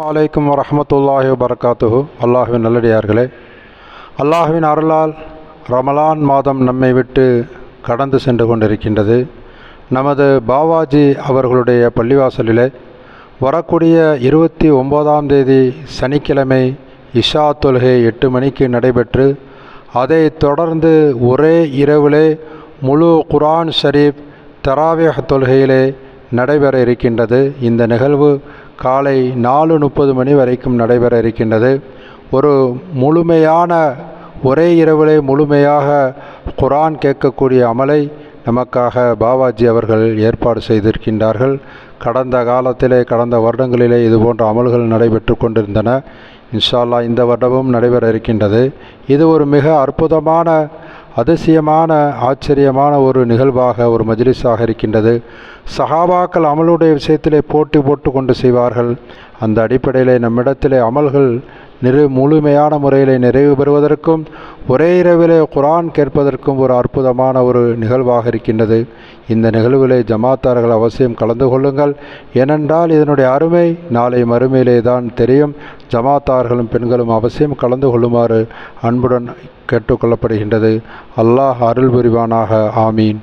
வலைக்கம் வரமத்துல்லாஹி வரகாத்துஹு அல்லாஹுவின் நல்லடியார்களே அல்லாஹுவின் அருளால் ரமலான் மாதம் நம்மை விட்டு கடந்து சென்று கொண்டிருக்கின்றது. நமது பாவாஜி அவர்களுடைய பள்ளிவாசலிலே வரக்கூடிய இருபத்தி ஒம்போதாம் தேதி சனிக்கிழமை இஷா தொழுகை எட்டு மணிக்கு நடைபெற்று அதை தொடர்ந்து ஒரே இரவிலே முழு குரான் ஷரீப் தராவேஹ் தொழுகையிலே நடைபெற இருக்கின்றது. இந்த நிகழ்வு காலை நாலு முப்பது மணி வரைக்கும் நடைபெற இருக்கின்றது. ஒரு முழுமையான ஒரே இரவிலே முழுமையாக குரான் கேட்கக்கூடிய அமலை நமக்காக பாபாஜி அவர்கள் ஏற்பாடு செய்திருக்கின்றார்கள். கடந்த காலத்திலே கடந்த வருடங்களிலே இதுபோன்ற அமல்கள் நடைபெற்று கொண்டிருந்தன. இன்ஷால்லா இந்த வருடமும் நடைபெற இருக்கின்றது. இது ஒரு மிக அற்புதமான அதிசயமான ஆச்சரியமான ஒரு நிகழ்வாக ஒரு மஜ்லிஸாக இருக்கின்றது. சஹாபாக்கள் அமலுடைய விஷயத்திலே போட்டி போட்டு கொண்டு செய்வார்கள். அந்த அடிப்படையிலே நம்மிடத்திலே அமல்கள் நிறை முழுமையான முறையில் நிறைவு பெறுவதற்கும் ஒரே இரவிலே குரான் கேட்பதற்கும் ஒரு அற்புதமான ஒரு நிகழ்வாக இருக்கின்றது. இந்த நிகழ்விலே ஜமாத்தார்கள் அவசியம் கலந்து கொள்ளுங்கள். ஏனென்றால் இதனுடைய அருமை நாளை மறுமையிலே தான் தெரியும். ஜமாத்தார்களும் பெண்களும் அவசியம் கலந்து கொள்ளுமாறு அன்புடன் கேட்டுக்கொள்ளப்படுகின்றது. அல்லாஹ் அருள் புரிவானாக. ஆமீன்.